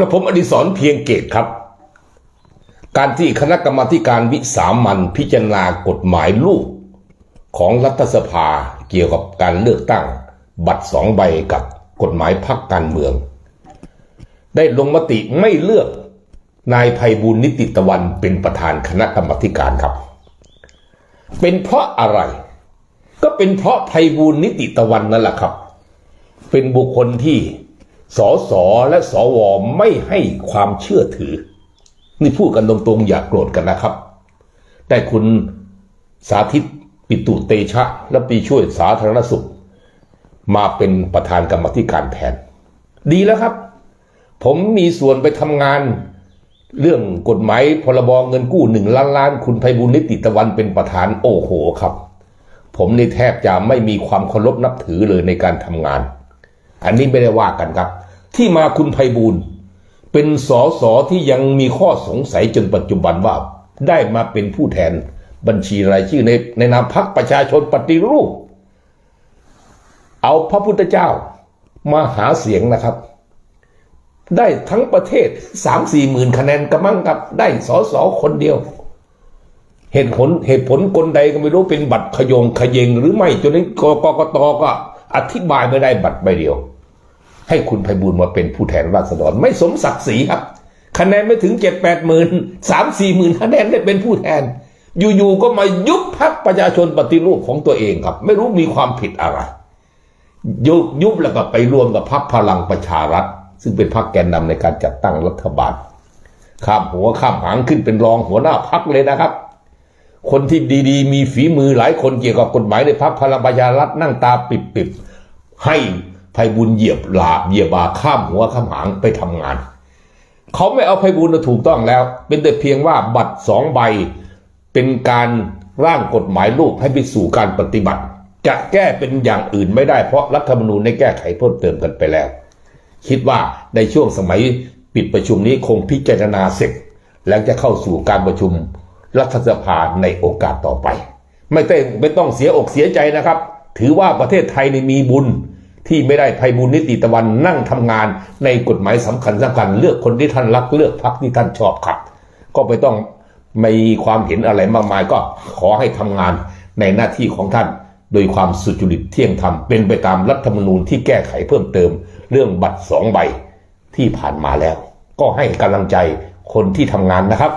กระผมอดิศรเพียงเกตครับ การที่คณะกรรมาการวิสามันพิจารณากฎหมายลูก ของรัฐสภาเกี่ยวกับการเลือกตั้ง บัตรสองใบกับกฎหมายพักการเมือง ได้ลงมติไม่เลือกนายภัยบูลย์นิติตะวันเป็นประธานคณะกรรมการครับ เป็นเพราะอะไร ก็เป็นเพราะภัยบูลย์นิติตะวันนั่นแหละครับ เป็นบุคคลที่ สสและสวไม่ให้ความเชื่อถือ นี่พูดกันตรงๆอย่ากโกรธกันนะครับ แต่คุณสาธิตปิตุเตชะ และปีช่วยสาธารณสุข มาเป็นประธานกรรมธิการแทน ดีแล้วครับ ผมมีส่วนไปทำงาน เรื่องกฎหมายพรบเงินกู้หนึ่งล้านล้าน คุณไพบุญนิติตะวันเป็นประธานโอ้โหครับ ผมนี่แทบจะไม่มีความเคารพนับถือเลยในการทำงาน อันนี้ไม่ได้ว่ากันครับ ที่มาคุณไพบูลเป็นสอสอที่ยังมีข้อสงสัยจนปัจจุบันว่า ได้มาเป็นผู้แทนบัญชีรายชื่อในในนามพรรคประชาชนปฏิรูป เอาพระพุทธเจ้ามาหาเสียงนะครับ ได้ทั้งประเทศสามสี่หมื่นคะแนนกระมังกับได้สอสอคนเดียว เหตุผลเหตุผลกลใดก็ไม่รู้เป็นบัตรขยงขยงหรือไม่จนนี้กกกตก็อธิบายไม่ได้บัตรใบเดียว ให้คุณไพบูลมาเป็นผู้แทนราษฎรไม่สมศักดิ์ศรีครับ คะแนนไม่ถึงเจ็ดแปดหมื่นสามสี่หมื่นคะแนนได้เป็นผู้แทน อยู่ๆก็มายุบพักประชาชนปฏิรูปของตัวเองครับ ไม่รู้มีความผิดอะไร ยุบยุบแล้วก็ไปรวมกับพรรคพลังประชารัฐ ซึ่งเป็นพรรคแกนนำในการจัดตั้งรัฐบาลข้ามหัวข้ามหางขึ้นเป็นรองหัวหน้าพรรคเลยนะครับ คนที่ดีๆ มีฝีมือหลายคนเกี่ยวกับกฎหมายในพรรคพลังประชารัฐนั่งตาปิบๆให้ ไพบุญเหยียบหลาเหยียบบาข้ามหัวข้ามหางไปทำงาน เขาไม่เอาไพบุญถูกต้องแล้ว เป็นแต่เพียงว่าบัตรสองใบ เป็นการร่างกฎหมายลูกให้ไปสู่การปฏิบัติ จะแก้เป็นอย่างอื่นไม่ได้เพราะรัฐธรรมนูญได้แก้ไขเพิ่มเติมกันไปแล้ว คิดว่าในช่วงสมัยปิดประชุมนี้คงพิจารณาเสร็จ แล้วจะเข้าสู่การประชุมรัฐสภาในโอกาสต่อไป ไม่ต้องไม่ต้องเสียอกเสียใจนะครับ ถือว่าประเทศไทยในมีบุญ ที่ไม่ได้ภัยบุญนิติตะวันนั่งทำงานในกฎหมายสำคัญสำคัญเลือกคนที่ท่านรักเลือกพรรคที่ท่านชอบครับ ก็ไม่ต้องมีความเห็นอะไรมากมายก็ขอให้ทำงานในหน้าที่ของท่าน โดยความสุจริตเที่ยงธรรมเป็นไปตามรัฐธรรมนูญที่แก้ไขเพิ่มเติม เรื่องบัตรสองใบที่ผ่านมาแล้ว ก็ให้กำลังใจคนที่ทำงานนะครับ